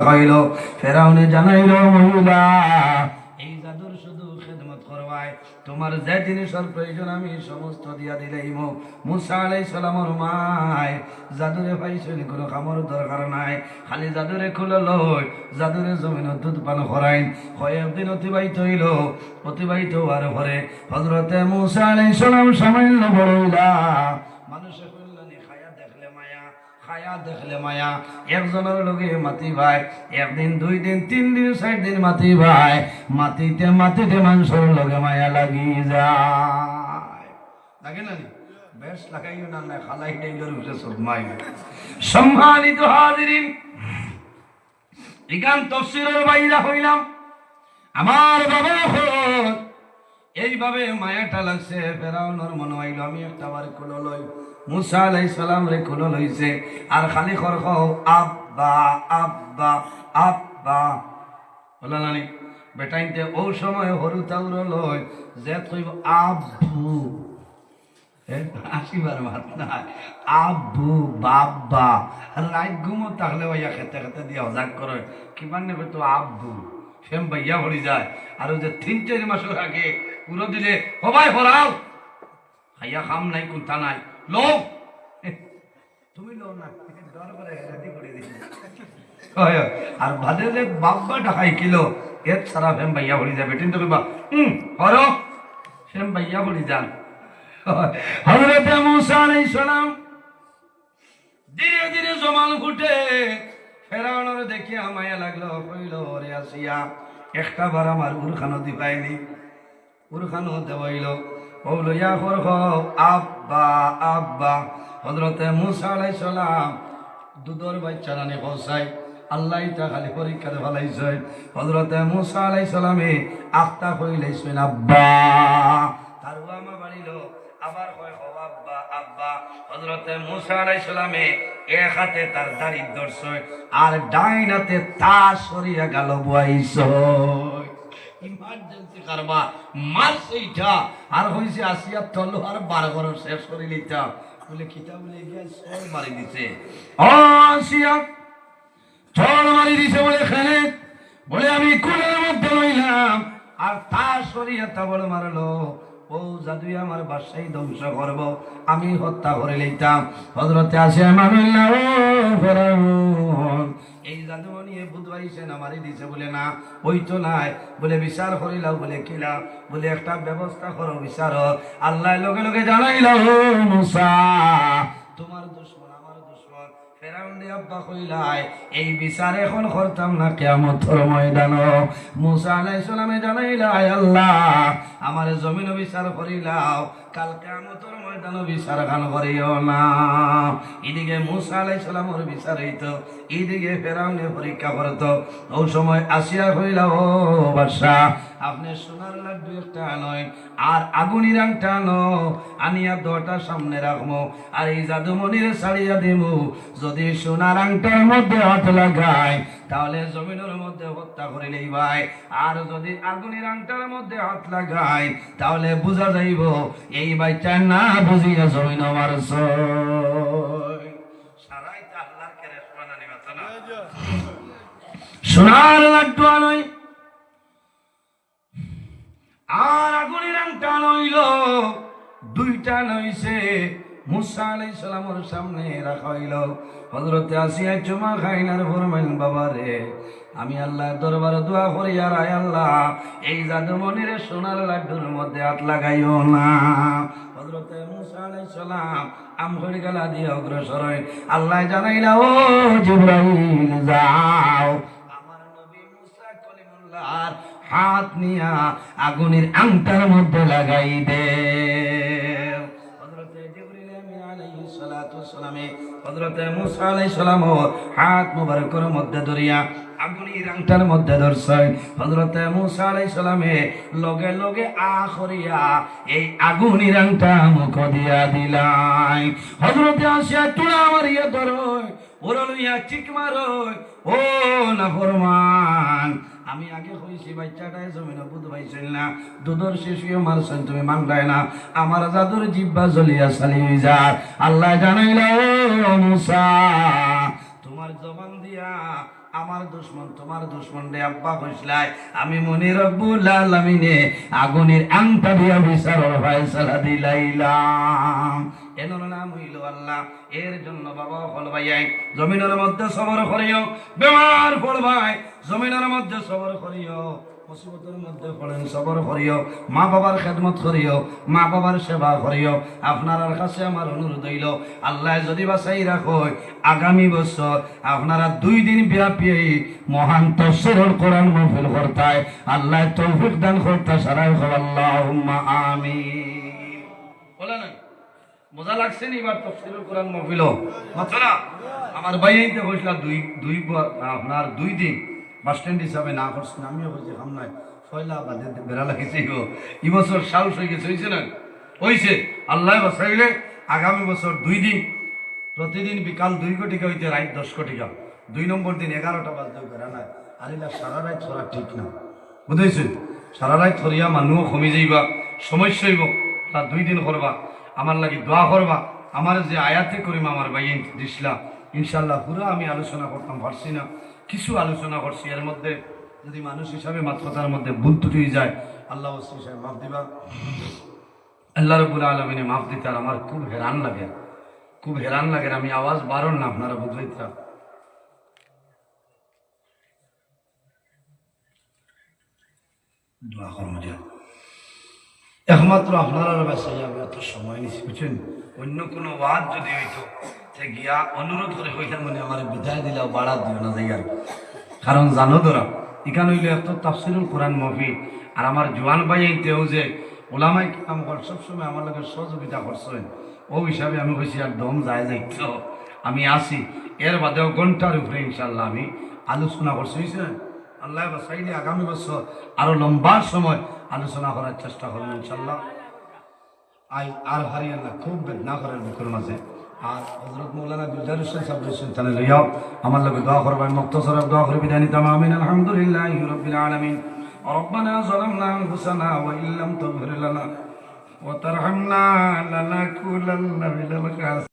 হইল ফেরাউনে জানাইল, মহিলা, এই জাদুর শুধু খেদমত করবাই তোমার যে জিনিসের প্রয়োজন আমি সমস্ত দিয়া দিলাইম। মুসা আলাই সালামর মায় জাদুরে পাইছেন, কোনো কামর দরকার নাই। খালি জাদুরে খুলে লই, জাদুরে জমিন দুধ পান করাইন। কয়েকদিন অতিবাহিত হইল, অতিবাহিত হওয়ার পরে হজরতে মুসা আলাই সালাম সামান্য বড়ইলা খায়া দেখলে মায়া। একজনের লগে মাতি ভাই, একদিন, দুই দিন, তিন দিন, চার দিন মাতি ভাই। মাতিতে মাতিতে মানুষের লগে মায়া লাগি যায়। লাগে না সম্মানিত আমার বাবা এইভাবে মায়াটা লাগছে, ফেরাউনর মনে হইল আমি একটা বার খুলো লই, মুসা আলাই সালাম রে খুলো লইছে, আর খালি খর আব্বা আব্বা আব্বা। বলা নানি বেটাইতে ও সময় হরু তাউর লই, যে কইব আব্বু। আসিবার মাত না আব্বু, বাব্বা রাত ঘুমো তাহলে ভাইয়া খেতে খেতে দিয়ে হজাক করে, কিমান নেবে তো আব্বু? সেম ভাইয়া হরি যায়। আর যে তিন, চার মাসের আগে পুরো দিলে। হবাই হরাও ভাইয়া খাম নাই কোনটা নাই। লো তুমি লো না ডর করে রেডি করে হয়, আর বাদে যে ঢাকাই কিলো এর সারা ফেম ভাইয়া হরি যাবে কিন্তু কইবা হুম হরো সেম ভাইয়া হরি যান। হজরত মুসা আলাইহিস সালাম ধীরে ধীরে জমাল ফুটে ফেরাউনের দেখিয়া মায়া লাগল কইল রে আসিয়া একটা বার আমার উরখানো দিবাইনি উরখানো দেওয়াইল। ও লইয়া খর আব্বা আব্বা। হজরতে মুসা আলাইহিস সালাম দুধর বাচ্চা রানে পৌঁছাই আল্লাহ তা খালি পরীক্ষাতে ফেলাইছে হজরতে মুসা আলাইহিস সালামে আত্মা কইলাইছেন আব্বা। তার আমা বাড়িল। আবার কয় হো আব্বা আব্বা। হজরতে মুসা আলাইহিস সালামে এক হাতে তার দাড়ি ধরছে, আর ডাইন হাতে তা সরিয়া গেল বুয়াইছে ইমার্জেন্সি কারবা মারছে এইটা। আর হইছে আসিয়া আর বার শেষ করে লিতা বলে, কিতা বলে গিয়া সর মারি দিছে। আসিয়া চল মারি দিছে বলে এখানে। বলে, আমি কুলের মধ্যে আর মারলো। ও, জাদুই আমার বাসাই ধ্বংস করব, আমি হত্যা করে লইতাম হজরতে আসে মামিল্লা ও ফেরাউন এই জাদু নিয়ে বুধবাইছে না মারি দিছে বলে, না ওই তো নাই। বলে, বিচার করিলাও। বলে কিলাও বলে, একটা ব্যবস্থা করো বিচার আল্লাহ লগে জানাইলাও মুসা, তোমার দুশ্মন, আমার দুশ্মন আমার জমিন বিচার করিলাও। বিচার খান করিও না। এদিকে মুসা এইদিকে ফেরাউনে পরীক্ষা করত। ও সময় আসিয়া কইলা ও বাদশা, আপনি সোনার লাড্ডু একটা নয় আর আগুনির আংটা আনো। আনিয়া দটা সামনে রাখব আর এই জাদুমণির ছাড়িয়া দিব যদি সোনার আংটার মধ্যে হাত লাগায় তাহলে জমিনের মধ্যে হত্যা করে নেই ভাই। আর যদি আগুনের আংটার মধ্যে হাত লাগায়, তাহলে বোঝা যাইব, এই বাচ্চা না বুঝিয়া জমিন মারছ সোনার লাড্ডু আনয় আর আগুনের আংটা নইল দুইটা নইছে। মুসা আলাই সালামর সামনে রাখা হইল। হজরতে আসিয়া চুমা খাইনার ফরমাইল বাবা রে, আমি আল্লাহ দরবার দোয়া করি, আর আয় আল্লাহ, এই জাদুমণির সোনার লাড্ডুর মধ্যে হাত লাগাইও না। হজরতে মুসা আলাই সালাম আম হয়ে গেলা দিয়ে অগ্রসর হয়। আল্লাহ জানাইলা, ও জিব্রাইল, যাও। আমার নবী মুসা কলিমুল্লাহর হাত নিয়া আগুনের আংটার মধ্যে লাগাই দে। ওয়াসসালামে হযরতে মুসা আলাইহিস সালাম হাত মুবারকের মধ্যে ধরিয়া মধ্যে আলাইহিস সালামে লগে লগে আখরিয়া এই আগুনের আংটা মুখ দিয়া দিলাই। হযরতে আসিয়া তুলা মারিয়া ধরয় ওরা লইয়া চিক মারয়, ও না ফরমান আমি আগে হইছি বাচ্চাটায় জমিন বুধ পাইছিল না, দুধর শিশুও মারছেন, তুমি মানলাই না, আমার জাদুর জিব্বা জ্বলিয়া চালি যা আল্লাহ জানাইল মুসা আমার দুশ্মন, তোমার দুশ্মন রে আব্বা কইসলাই আমি মনি রব্বুল আলামিনে আগুনের আংটা দিয়া বিচার ফয়সালা দিলাইলাম। এনর নাম হইল আল্লাহ। এর জন্য বাবা ফল ভাইয়াই জমিনের মধ্যে সবর করিও। বেমার ফল ভাই জমিনের মধ্যে সবর করিও। মুসিবতের মধ্যে পড়েন, সবর করিও, মা বাবার খেদমত করিও, মা বাবার সেবা করিও। আপনার কাছে আমার অনুরোধ হইল আল্লাহ যদি বাসাই রাখো আগামী বছর আপনারা দুই দিন ব্যাপী মহান তফসিরুল কোরআন মহফিল করতায়। আল্লাহ তৌফিক দান করতে সারাই আল্লাহ আমিন। বলে মজা লাগছে নি এবার তফসিলুল কোরআন মহফিল মাত্র না? আমার বাইরে হয়েছিল দুই দুই আপনার দুই দিন বাস স্ট্যান্ড হিসাবে না করছেন, আমিও বলছি, হাম নাই ফয়লা বাদে বেড়া লাগিছে গো। এই বছর সাহস হয়ে গেছে হয়েছে না? হয়েছে আল্লাহ বাসাইলে আগামী বছর দুই দিন, প্রতিদিন বিকাল দুই কোটিকা হইতে রাত দশ কোটিকা দুই নম্বর দিন এগারোটা বাজতে বেড়া নাই আর এলা সারা রাত ছড়া ঠিক না। বুঝেছেন সারা রাত ছড়িয়া মানুষ কমি যাইবা, সমস্যা হইব, তা দুই দিন করবা, আমার লাগি দোয়া করবা। আমার যে আয়াতে করিম আমার ভাই দিসলা। ইনশাল্লাহ পুরো আমি আলোচনা করতাম, পারছি না। কিছু আলোচনা করছি। এর মধ্যে যদি মানুষ হিসাবে মাত্রতার মধ্যে ভুল ত্রুটি যায়, আল্লাহ সাহেব মাফ দিবা। আল্লাহ রবুল আলমিনে মাফ দিতে আর আমার খুব হেরান লাগে। খুব হেরান লাগে আমি আওয়াজ বারণ না আপনারা বুঝলাইতা দোয়া একমাত্র আপনারা আমি এত সময় নিছি বুঝছেন? অন্য কোনো ওয়াদ যদি হইতো গিয়া অনুরোধ করে হইতাম মানে আমার বিদায় দিলাও বাড়া দিও না যাই আর। কারণ জানো তোরা এখানে হইলে এত তাফসিরুল কোরআন মফি আর আমার জোয়ান ভাই এইতেও যে ওলামাই কাম কর সবসময় আমার লোকের সহযোগিতা করছেন, ও হিসাবে আমি কইছি আর দম যায় যাইতো। আমি আসি, এর বাদেও ঘণ্টার উপরে ইনশাল্লাহ আমি আলোচনা করছি, বুঝছেন? আল্লাহ চাইলে আগামী বছর আরও লম্বা সময় আলোচনা করার চেষ্টা করব ইনশাল্লাহ আই আর হারিয়ে না, খুব বেদনা করেন বুকের মাঝে। আর হজরত মৌলানা গুলজার হোসেন সাহেব রয়েছেন তাহলে লইয়াও আমার লগে দোয়া করবেন মুক্তসর দোয়া করে বিদায় নিতাম আমিন আলহামদুলিল্লাহ রবিল আলমিন ربنا ظلمنا انفسنا وان لم تغفر لنا وترحمنا لنكونن من الخاسرين